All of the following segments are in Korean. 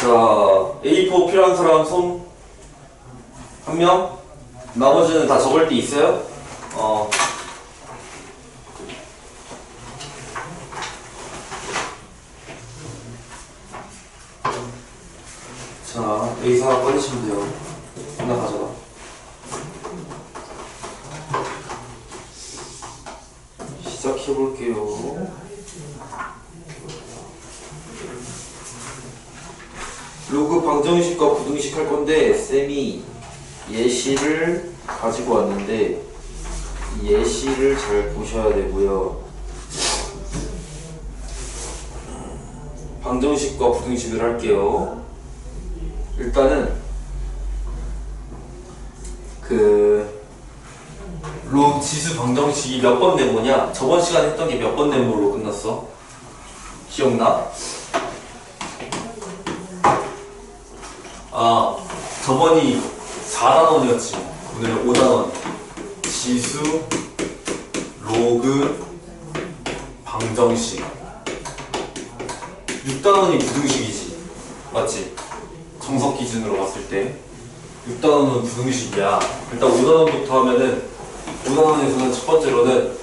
자, A4 필요한 사람 손? 한 명? 나머지는 다 적을 때 있어요? 어. 자, A4 하나 꺼내시면 돼요. 하나 가져가. 시작해볼게요. 로그 방정식과 부등식 할 건데 쌤이 예시를 가지고 왔는데 이 예시를 잘 보셔야 되고요. 방정식과 부등식을 할게요. 일단은 그로 지수 방정식이 몇 번 네모냐? 저번 시간에 했던 게 몇 번 네모로 끝났어? 기억나? 아, 저번이 4단원이었지. 오늘은 5단원. 지수, 로그, 방정식. 6단원이 부등식이지. 맞지? 정석 기준으로 봤을 때. 6단원은 부등식이야. 일단 5단원부터 하면은, 5단원에서는 첫 번째로는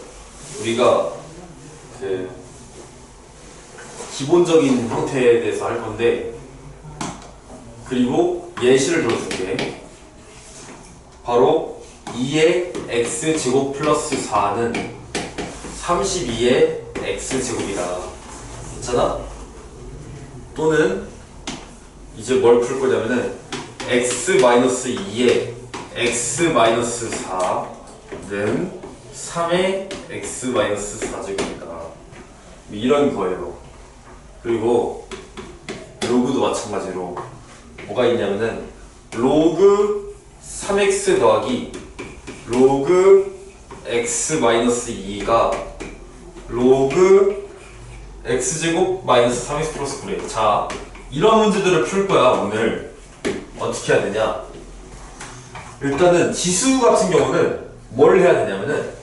우리가 그, 기본적인 형태에 대해서 할 건데, 그리고 예시를 들어줄게. 바로 2의 x제곱 플러스 4는 32의 x제곱이다. 괜찮아? 또는 이제 뭘 풀 거냐면은 x 마이너스 2의 x 마이너스 4는 3의 x 마이너스 4제곱이다. 이런 거예요. 그리고 로그도 마찬가지로 뭐가 있냐면은 로그 3x 더하기 로그 x 마이너스 2가 로그 x제곱 마이너스 3x 플러스 9래 자 이런 문제들을 풀 거야 오늘. 어떻게 해야 되냐? 일단은 지수 같은 경우는 뭘 해야 되냐면은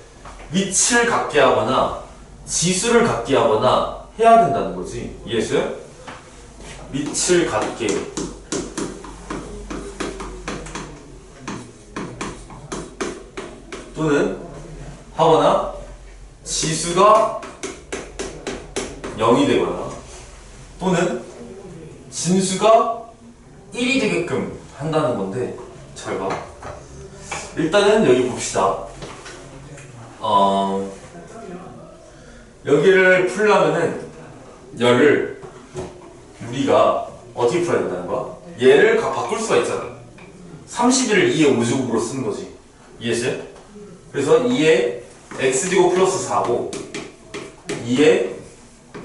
위치를 갖게 하거나 지수를 갖게 하거나 해야 된다는 거지. 이해했어요? 밑을 갖게 또는 하거나 지수가 0이 되거나 또는 진수가 1이 되게끔 한다는 건데 잘 봐. 일단은 여기 봅시다. 어, 여기를 풀려면은 열을 우리가 어떻게 풀어야 된다는 거야? 얘를 가- 바꿀 수가 있잖아. 31을 2의 5제곱으로 쓰는 거지. 이해했어요? 그래서 2의 x제곱 플러스 4고 2의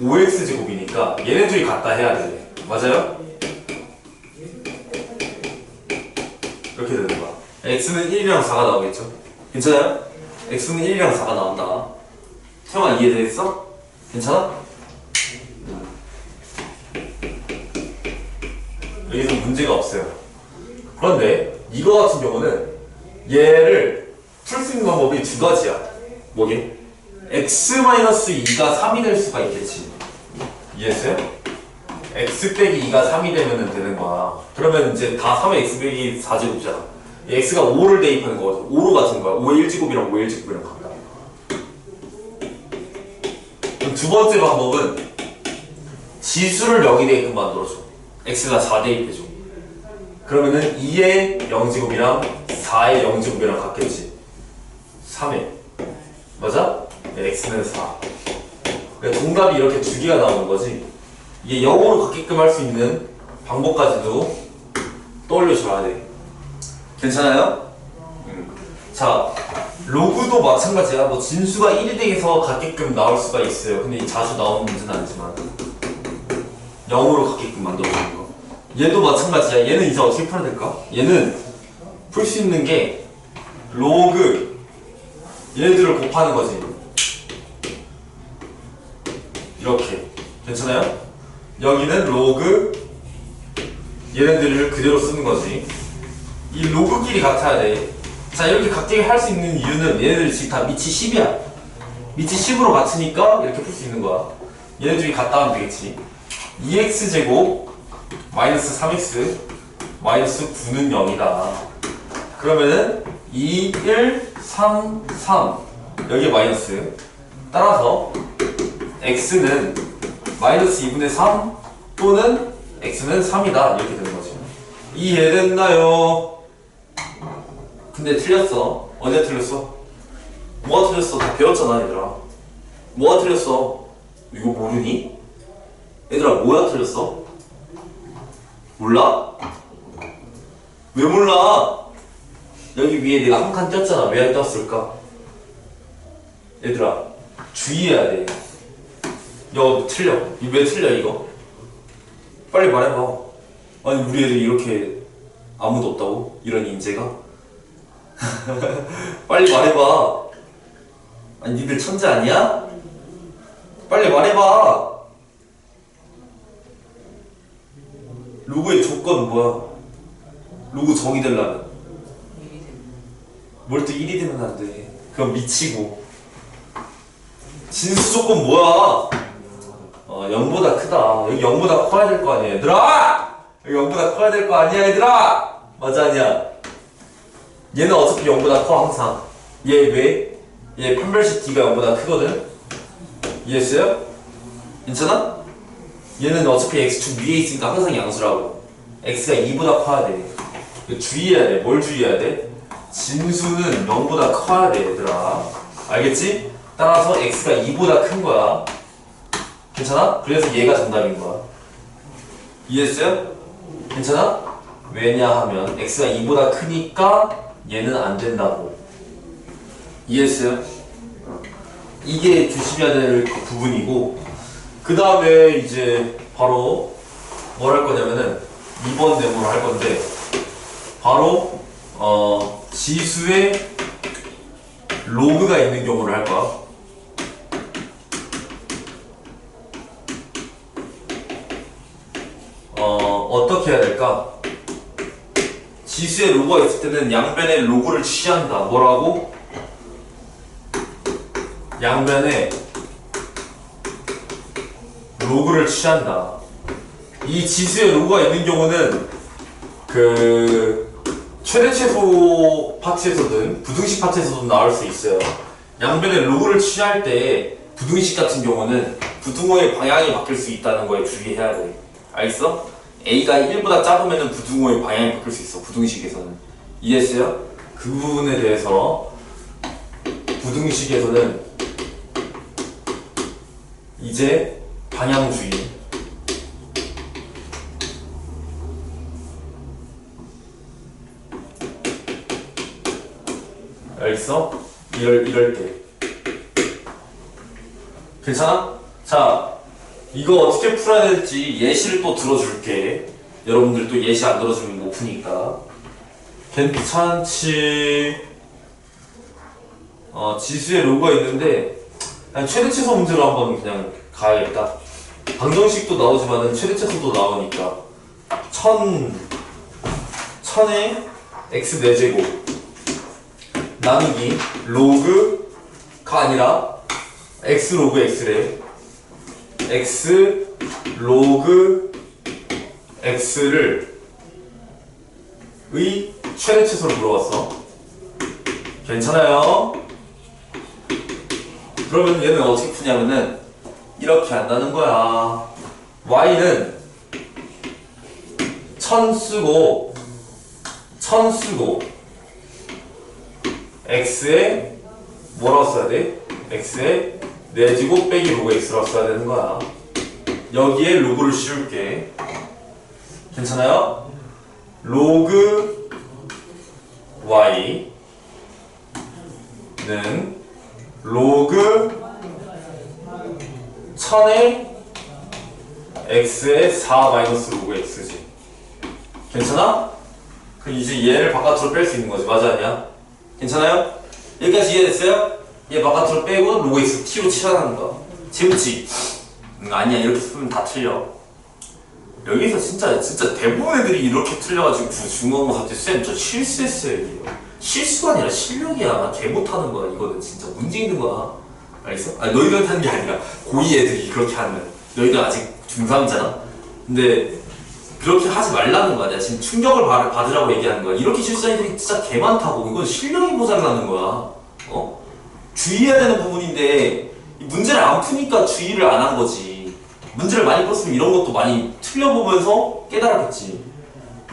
5x제곱이니까 얘네 둘이 같다 해야 돼. 맞아요? 이렇게 되는 거야. x는 1이랑 4가 나오겠죠? 괜찮아요? x는 1이랑 4가 나온다. 태영아 이해되겠어? 괜찮아? 여기서 문제가 없어요. 그런데 이거 같은 경우는 얘를 풀 수 있는 방법이 두 가지야. 뭐게? x-2가 3이 될 수가 있겠지. 이해했어요? x 빼기 2가 3이 되면 되는 거야. 그러면 이제 다 3의 x 빼기 4제곱이잖아. x가 5를 대입하는 거거든. 5로 같은 거야. 5의 1제곱이랑 5의 1제곱이랑 같다. 그럼 두 번째 방법은 지수를 0이 되게끔 만들어줘. x가 4 대입해줘. 그러면은 2의 0제곱이랑 4의 0제곱이랑 같겠지. 3에. 맞아? 네, x는 4. 그러니까 정답이 이렇게 두 개가 나오는 거지. 이게 0으로 갖게끔 할 수 있는 방법까지도 떠올려줘야 돼. 괜찮아요? 음. 자, 로그도 마찬가지야. 뭐 진수가 1이 돼서 갖게끔 나올 수가 있어요. 근데 자주 나오는 문제는 아니지만 0으로 갖게끔 만들어주는 거. 얘도 마찬가지야. 얘는 이제 어떻게 풀어야 될까? 얘는 풀 수 있는 게 로그 얘네들을 곱하는 거지. 이렇게 괜찮아요? 여기는 로그 얘네들을 그대로 쓰는 거지. 이 로그끼리 같아야 돼. 자 이렇게 각되게 할수 있는 이유는 얘네들 지금 다 밑이 10이야. 밑이 10으로 같으니까 이렇게 풀 수 있는 거야. 얘네들이 같다 하면 되겠지. 2x 제곱 마이너스 3x 마이너스 9는 0이다. 그러면은 2, 1, 3, 3 여기 마이너스 따라서 x는 마이너스 2분의 3 또는 x는 3이다 이렇게 되는 거죠. 이해됐나요? 근데 틀렸어. 언제 틀렸어? 뭐가 틀렸어? 다 배웠잖아 얘들아. 뭐가 틀렸어? 이거 모르니? 얘들아 뭐가 틀렸어? 몰라? 왜 몰라? 여기 위에 내가 한 칸 떴잖아. 왜 떴을까? 얘들아 주의해야 돼. 야 틀려. 왜 틀려 이거? 빨리 말해봐. 아니 우리 애들 이렇게 아무도 없다고? 이런 인재가? 빨리 말해봐. 아니 니들 천재 아니야? 빨리 말해봐. 로고의 조건 뭐야? 로고 정의되려면 뭘또 1이 되면 안 돼. 그건 미치고. 진수 조건 뭐야? 어, 0보다 크다. 여기 0보다 커야 될 거 아니야, 얘들아! 여기 0보다 커야 될 거 아니야, 얘들아! 맞아, 아니야? 얘는 어차피 0보다 커, 항상. 얘 왜? 얘 판별식 D가 0보다 크거든? 이해했어요? 괜찮아? 얘는 어차피 X축 위에 있으니까 항상 양수라고. X가 2보다 커야 돼. 주의해야 돼. 뭘 주의해야 돼? 진수는 0보다 커야 돼, 얘들아. 알겠지? 따라서 X가 2보다 큰 거야. 괜찮아? 그래서 얘가 정답인 거야. 이해했어요? 괜찮아? 왜냐하면 x가 2보다 크니까 얘는 안 된다고. 이해했어요? 이게 조심해야 될 부분이고 그 다음에 이제 바로 뭘 할 거냐면은 2번 네모를 할 건데 바로 어 지수의 로그가 있는 경우를 할 거야. 어, 어떻게 해야 될까? 지수의 로고가 있을 때는 양변에 로고를 취한다. 뭐라고? 양변에 로그를 취한다. 이 지수의 로고가 있는 경우는 그 최대 최소 파트에서든 부등식 파트에서도 나올 수 있어요. 양변에 로그를 취할 때 부등식 같은 경우는 부등호의 방향이 바뀔 수 있다는 거에 주의해야 돼. 알겠어? A가 1보다 작으면 부등호의 방향이 바뀔 수 있어. 부등식에서는. 이해했어요? 그 부분에 대해서 부등식에서는 이제 방향 주의 알겠어? 이럴, 이럴 때 괜찮아? 자 이거 어떻게 풀어야 될지 예시를 또 들어줄게. 여러분들 또 예시 안 들어주면 못 푸니까. 괜찮지. 어, 지수의 로고가 있는데, 최대 최소 문제로 한번 그냥 가야겠다. 방정식도 나오지만은 최대 최소도 나오니까. 천, 천에 x 4제곱. 나누기 로그가 아니라 x 로그 x래. x 로그 x를 의 최대 최소를 물어봤어. 괜찮아요? 그러면 얘는 어떻게 푸냐면은 이렇게 한다는 거야. y는 천 쓰고 천 쓰고 x에 뭐라고 써야 돼? x에 내지고 빼기 로그 x라고 써야 되는 거야. 여기에 로그를 씌울게. 괜찮아요? 로그 y는 로그 천의 x의 4 마이너스 로그 x지. 괜찮아? 그 이제 얘를 바깥으로 뺄 수 있는 거지. 맞아 아니야? 괜찮아요? 여기까지 이해됐어요? 얘 바깥으로 빼고 로그 x t로 칠하는 거. 재밌지? 응, 아니야 이렇게 쓰면 다 틀려. 여기서 진짜 진짜 대부분 애들이 이렇게 틀려가지고 주- 중간고사 때쌤저 실수했어요 이거. 실수가 아니라 실력이야. 개 못하는 거야 이거는 진짜 문제 있는 거야. 알겠어? 아니 너희들한테 하는 게 아니라 고2 애들이 그렇게 하는. 너희들 아직 중3이잖아. 근데 그렇게 하지 말라는 거야. 내가 지금 충격을 받- 받으라고 얘기하는 거야. 이렇게 애들이 진짜 개 많다고. 이건 실력이 모자라는 거야. 어? 주의해야 되는 부분인데 이 문제를 안 푸니까 주의를 안 한 거지. 문제를 많이 풀었으면 이런 것도 많이 틀려보면서 깨달았겠지.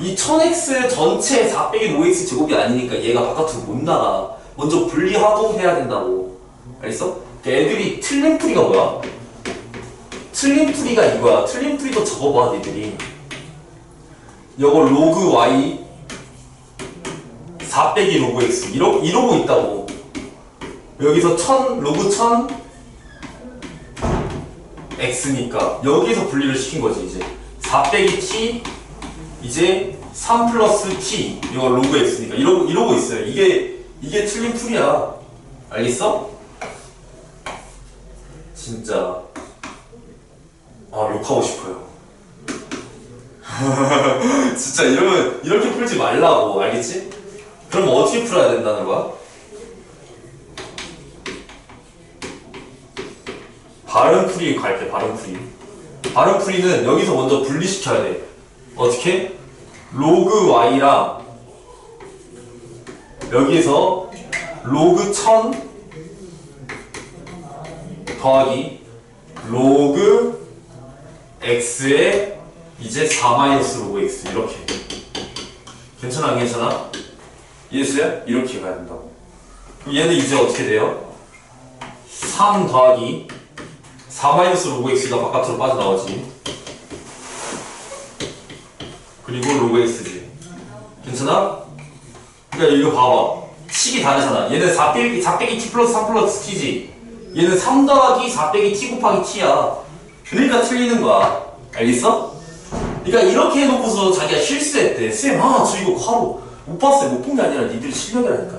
이 1000x 전체 4 빼기 5x 제곱이 아니니까 얘가 바깥으로 못 나가. 먼저 분리하고 해야 된다고. 알겠어? 그러니까 애들이 틀린 풀이가 뭐야? 틀린 풀이가 이거야. 틀린 풀이도 적어봐, 니들이. 이거 로그 y 4 빼기 로그 x 이러, 이러고 있다고. 여기서 1000, 로그 1000 x니까 여기서 분리를 시킨 거지, 이제. 4 빼기 t 이제 3 플러스 t 이거 로그 x니까 이러고 이러고 있어요. 이게 이게 틀린 풀이야. 알겠어? 진짜 아 욕하고 싶어요. 진짜 이러면 이렇게 풀지 말라고 알겠지? 그럼 어떻게 풀어야 된다는 거야? 발음 풀이 갈게 발음 풀이. 발음 풀이는 여기서 먼저 분리시켜야 돼. 어떻게? 로그 y랑 여기에서 로그 1000 더하기 로그 x에 이제 4 마이너스 로그 x 이렇게. 괜찮아 안 괜찮아? 이해했어요? 이렇게 가야 된다고. 그럼 얘는 이제 어떻게 돼요? 3 더하기 4 마이너스 로그 x가 바깥으로 빠져나오지. 그리고 로그 x지. 괜찮아? 그러니까 이거 봐봐. 식이 다르잖아. 얘는 4 빼기, 4 빼기 t 플러스 3 플러스 t지. 얘는 3 더하기 4 빼기 t 곱하기 t야. 그러니까 틀리는 거야. 알겠어? 그러니까 이렇게 해놓고서 자기가 실수했대. 쌤, 아, 저 이거 괄호 못 봤어요. 못 본 게 아니라 니들이 실력이라니까.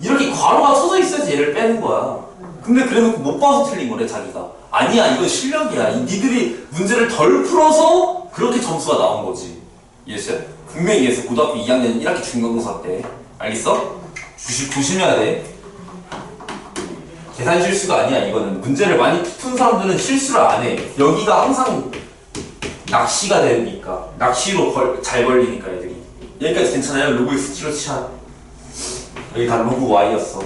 이렇게 괄호가 쳐져 있어야지 얘를 빼는 거야. 근데 그래놓고 못 봐서 틀린 거래 자기가. 아니야 이건 실력이야. 이 니들이 문제를 덜 풀어서 그렇게 점수가 나온 거지. 이해했어요? 분명히 이해했어. 고등학교 2학년 1학기 중간고사 때. 알겠어? 조심, 조심해야 돼. 계산 실수가 아니야 이거는. 문제를 많이 푼 사람들은 실수를 안 해. 여기가 항상 낚시가 되니까 낚시로 걸, 잘 걸리니까 애들이. 여기까지 괜찮아요? 로그 x t로 치아 여기 다 로그 y였어.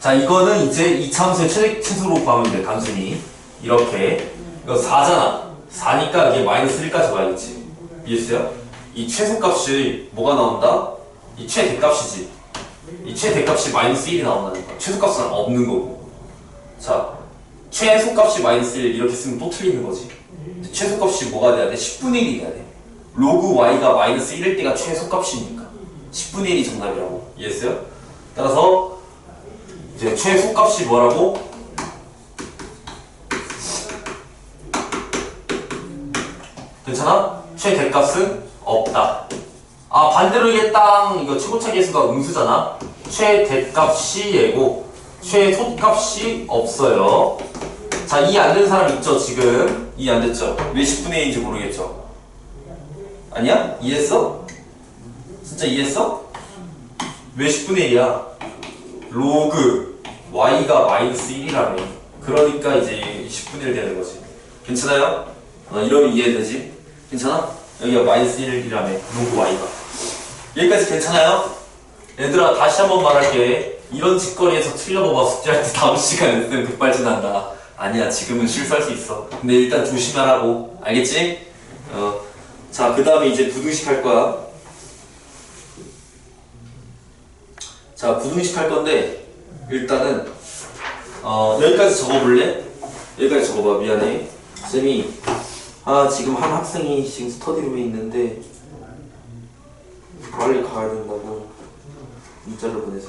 자 이거는 이제 이 참수의 최대 최소로 구하면 돼 단순히. 이렇게. 이거 4잖아. 4니까 이게 마이너스 1까지 와야겠지. 이해했어요? 이 최소값이 뭐가 나온다? 이 최대값이지. 이 최대값이 마이너스 1이 나온다는 거야 최소값은 없는 거고. 자 최소값이 마이너스 1 이렇게 쓰면 또 틀리는 거지 최소값이 뭐가 돼야 돼? 10분의 1이 돼야 돼 로그 y가 마이너스 1일 때가 최소값이니까 10분의 1이 정답이라고 이해했어요? 따라서 이제 최소값이 뭐라고? 괜찮아? 최대값은 없다. 아 반대로 이게 땅 이거 최고차 계수가 음수잖아. 최대값이 얘고 최소값이 없어요. 자 이해 안 되는 사람 있죠 지금? 이해 안 됐죠? 왜 10분의 1인지 모르겠죠? 아니야? 이해했어? 진짜 이해했어? 왜 10분의 1이야? 로그 y가 마이너스 1이라며 그러니까 이제 10분의 1 되는 거지 괜찮아요? 어, 이러면 이해되지? 괜찮아? 여기가 마이너스 1이라며 로그 y가 여기까지 괜찮아요? 얘들아 다시 한번 말할게 이런 짓거리에서 틀려봐봐 숙제할 때 다음 시간에 쌤 급발진한다 아니야 지금은 실수할 수 있어. 근데 일단 조심하라고. 알겠지? 어, 자그 다음에 이제 부등식 할 거야. 자 부등식 할 건데 일단은 어, 여기까지 적어볼래? 여기까지 적어봐 미안해. 쌤이 아 지금 한 학생이 지금 스터디룸에 있는데 빨리 가야 된다고 문자를 보내서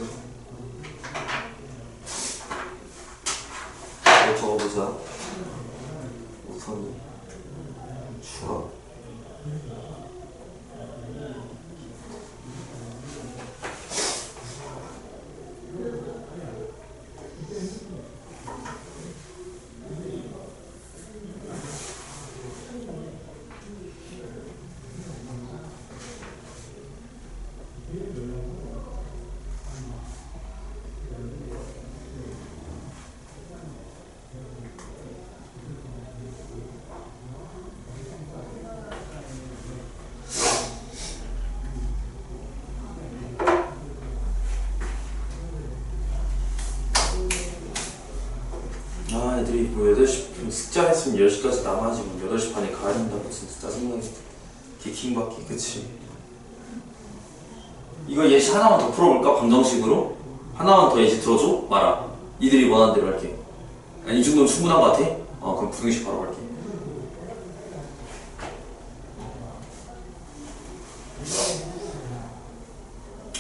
우선 애들이 뭐 8시 숙제했으면 10시까지 남아야지 뭐 8시 반에 가야 된다고 진짜 짜증나게 개킹받기 그치? 이거 예시 하나만 더 풀어볼까? 방정식으로? 하나만 더 예시 들어줘? 말아. 이들이 원하는 대로 할게. 아니, 이 정도면 충분한 것 같아? 어 그럼 부등식 바로 갈게.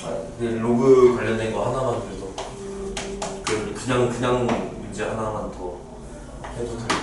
아, 로그 관련된 거 하나만 그래도. 그 그냥 그냥 문제 하나만 더 해도 될것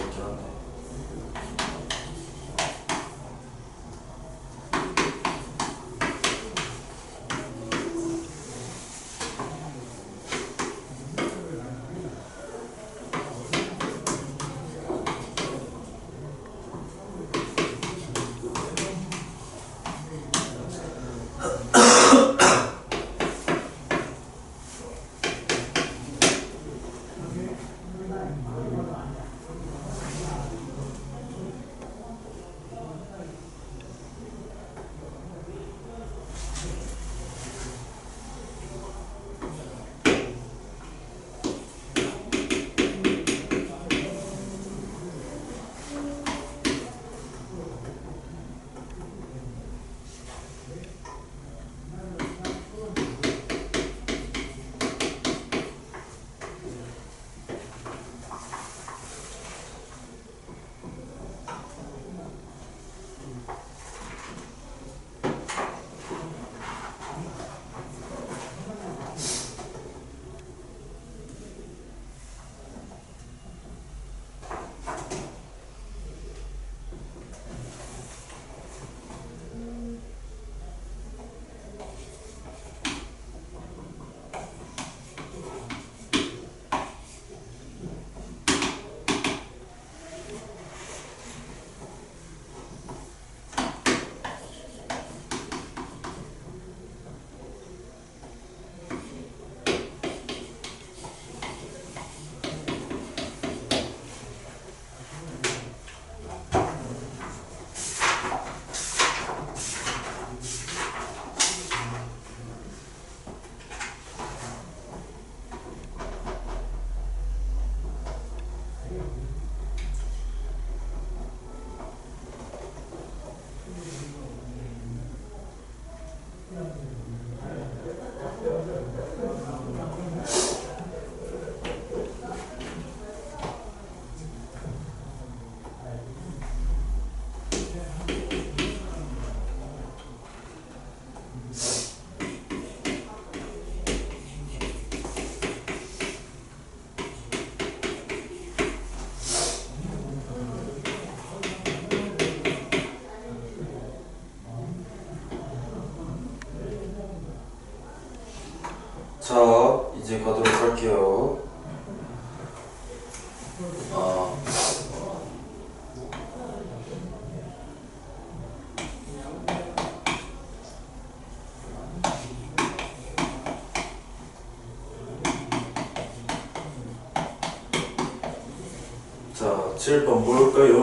7번 뭘까요?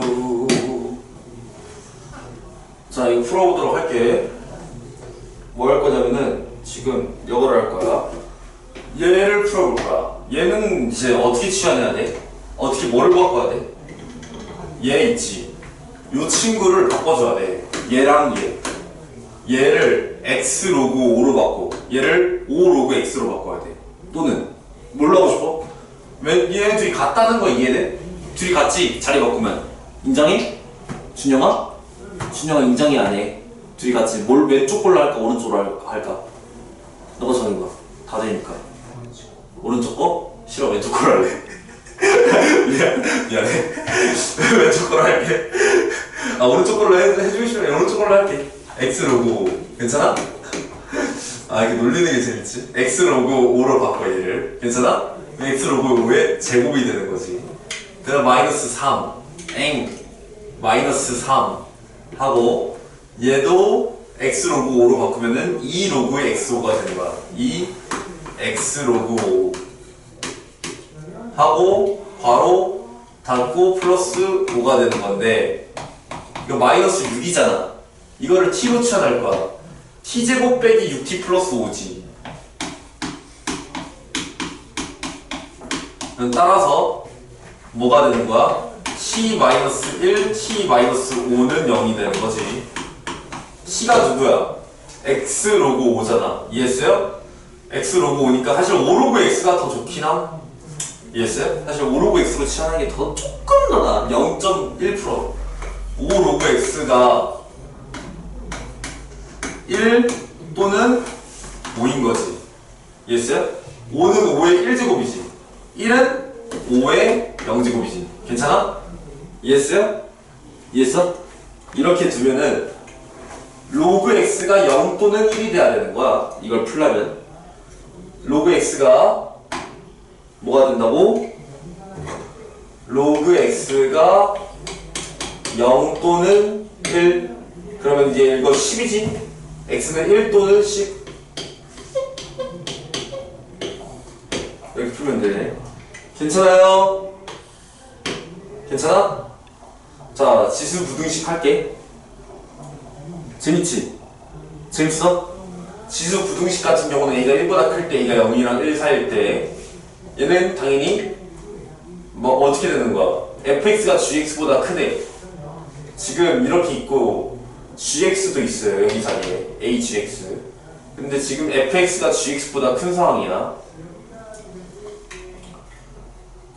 자 이거 풀어보도록 할게 뭐 할 거냐면은 지금 이거를 할 거야 얘를 풀어볼 거야 얘는 이제 어떻게 취환해야 돼? 어떻게 뭐를 바꿔야 돼? 얘 있지 요 친구를 바꿔줘야 돼 얘랑 얘 얘를 x 로그 5로 바꿔 얘를 5 로그 x로 바꿔야 돼 또는 뭘로 하고 싶어? 왜 얘네 둘이 같다는 거 이해돼? 둘이 같지? 자리 바꾸면 인정해? 준영아? 준영아 인정이 안 해. 둘이 같이 뭘 왼쪽 걸로 할까 오른쪽으로 할- 할까? 너가 정한 거야. 다 되니까. 오른쪽 거? 싫어 왼쪽 걸로 할래. 미안 미안해. 왼쪽 걸로 할게. 아 오른쪽 걸로 해, 해주기 싫어. 오른쪽 걸로 할게. X 로고 괜찮아? 아 이게 놀리는 게 재밌지? X 로고 5로 바꿔 얘를 괜찮아? X 로고 5의 제곱이 되는 거지. 그다음 마이너스 3. 엥. 마이너스 3 하고 얘도 x 로그 5로 바꾸면은 2 로그의 x5가 되는 거야. 2 x 로그 5 하고 바로 닫고 플러스 5가 되는 건데 이거 마이너스 6이잖아. 이거를 t로 취환할 거야. t 제곱 빼기 6t 플러스 5지. 따라서 뭐가 되는 거야? t-1, t-5는 0이 되는 거지. c가 누구야? x 로그 5잖아. 이해했어요? x 로그 5니까 사실 5 로그 x가 더 좋긴 함. 이해했어요? 사실 5 로그 x로 치환하는 게 더 조금 더 나아. 0.1%. 5 로그 x가 1 또는 5인 거지. 이해했어요? 5는 5의 1제곱이지. 1은 5의 0제곱이지. 괜찮아? 이해했어요? 이해했어? 이렇게 두면은 로그 x가 0 또는 1이 돼야 되는 거야. 이걸 풀려면 로그 x가 뭐가 된다고? 로그 x가 0 또는 1 그러면 이제 이거 10이지? x는 1 또는 10 이렇게 풀면 되네 괜찮아요? 괜찮아? 자 지수 부등식 할게 재밌지? 재밌어? 지수 부등식 같은 경우는 a가 1보다 클 때 a가 0이랑 1 사이일 때 얘는 당연히 뭐 어떻게 되는 거야? fx가 gx보다 크대 지금 이렇게 있고 gx도 있어요 여기 자리에 agx 근데 지금 fx가 gx보다 큰 상황이야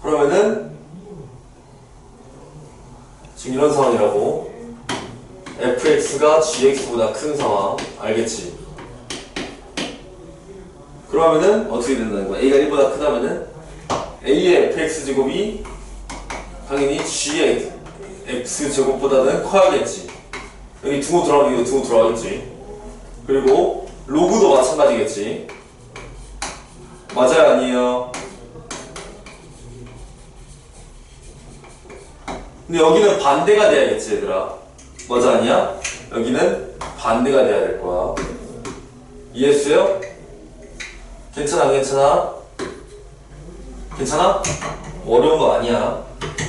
그러면은 지금 이런 상황이라고 fx가 gx보다 큰 상황 알겠지? 그러면은 어떻게 된다는 거야? a가 1보다 크다면은 a의 fx 제곱이 당연히 g의 x 제곱보다는 커야겠지. 여기 등호 들어가면 이거 등호 들어가겠지. 그리고 로그도 마찬가지겠지. 맞아요, 아니에요? 근데 여기는 반대가 돼야겠지, 얘들아. 맞아, 아니야? 여기는 반대가 돼야 될 거야. 이해했어요? 괜찮아, 괜찮아? 괜찮아? 어려운 거 아니야.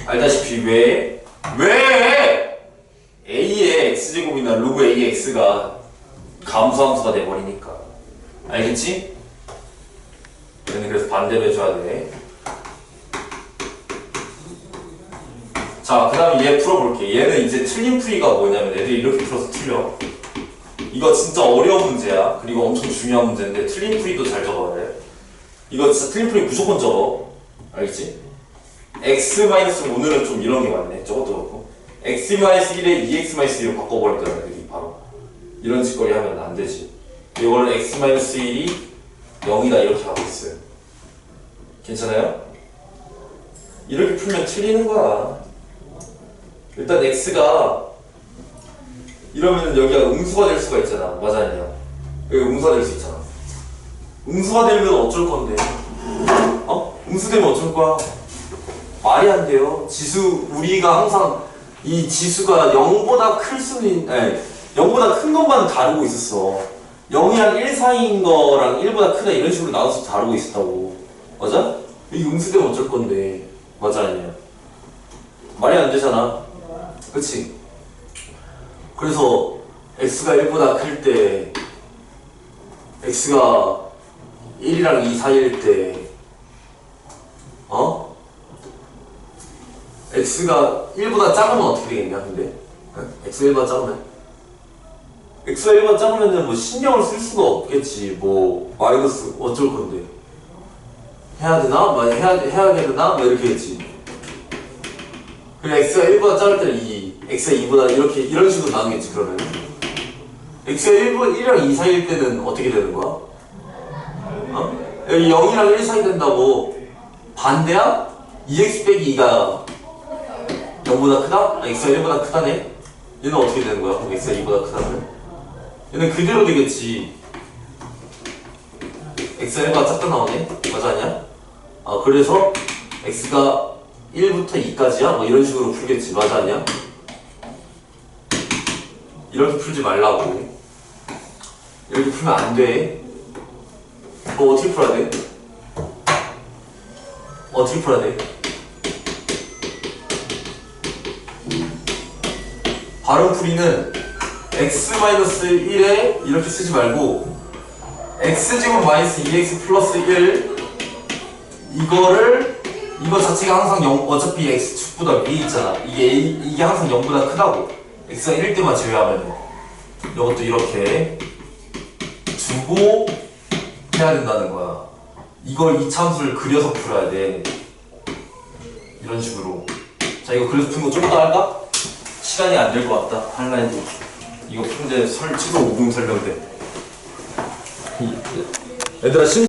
알다시피 왜? 왜? a의 x제곱이나 로그 a의 x가 감소함수가 돼버리니까. 알겠지? 얘는 그래서 반대로 해줘야 돼. 자, 그 다음에 얘 풀어볼게. 얘는 이제 틀린 풀이가 뭐냐면 애들이 이렇게 풀어서 틀려. 이거 진짜 어려운 문제야. 그리고 엄청 중요한 문제인데 틀린 풀이도 잘 적어야 돼. 이거 진짜 틀린 풀이 무조건 적어. 알겠지? x-5는 좀 이런 게 많네. 저것도 그렇고. x-1에 2x-1로 바꿔버릴 거야, 애들이 바로. 이런 짓거리 하면 안 되지. 이거를 x-1이 0이다 이렇게 하고 있어요. 괜찮아요? 이렇게 풀면 틀리는 거야. 일단 x가 이러면 여기가 음수가 될 수가 있잖아. 맞아 아니야? 여기 음수가 될 수 있잖아. 음수가 되면 어쩔 건데? 어? 음수되면 어쩔 거야? 말이 안 돼요. 지수 우리가 항상 이 지수가 0보다 클 수는 아니 0보다 큰 것만 다루고 있었어. 0이랑 1 사이인 거랑 1보다 크다 이런 식으로 나눠서 다루고 있었다고. 맞아? 이 음수되면 어쩔 건데? 맞아 아니야? 말이 안 되잖아. 그치? 그래서 x가 1보다 클 때 x가 1이랑 2 사이일 때 어? x가 1보다 작으면 어떻게 되겠냐 근데? 응? x가 1보다 작으면? x가 1보다 작으면 뭐 신경을 쓸 수가 없겠지 뭐 마이너스 어쩔 건데 해야 되나? 막 해야, 해야 되나? 막 이렇게 했지 그리고 x가 1보다 작을 때는 2 x가 2보다 이렇게 이런 식으로 나누겠지 그러면 x가 1보, 1이랑 2 사이일 때는 어떻게 되는 거야? 어? 여기 0이랑 1 사이 된다고 반대야? 2x 빼기 2가 0보다 크다? 아, x가 1보다 크다네? 얘는 어떻게 되는 거야? 그럼 x가 2보다 크다면? 얘는 그대로 되겠지 x가 1보다 작다 나오네? 맞아 아니야? 아 그래서 x가 1부터 2까지야? 뭐 이런 식으로 풀겠지 맞아 아니야? 이렇게 풀지 말라고. 이렇게 풀면 안돼. 그럼 어떻게 풀어야 돼? 어떻게 풀어야 돼? 발음 풀이는 x-1에 이렇게 쓰지 말고 x제곱 마이너스 2x 플러스 1 이거를 이거 자체가 항상 0 어차피 x 축보다. 위에 있잖아. 이게 이게 항상 0보다 크다고 x가 1일 때만 제외하면 이것도 이렇게 주고 해야 된다는 거야 이걸 이 참수를 그려서 풀어야 돼 이런 식으로 자 이거 그려서 푸는 거좀더 할까? 시간이 안 될 것 같다. 한라인도. 이거 문제 설, 최소 5분 설명돼. 얘들아 신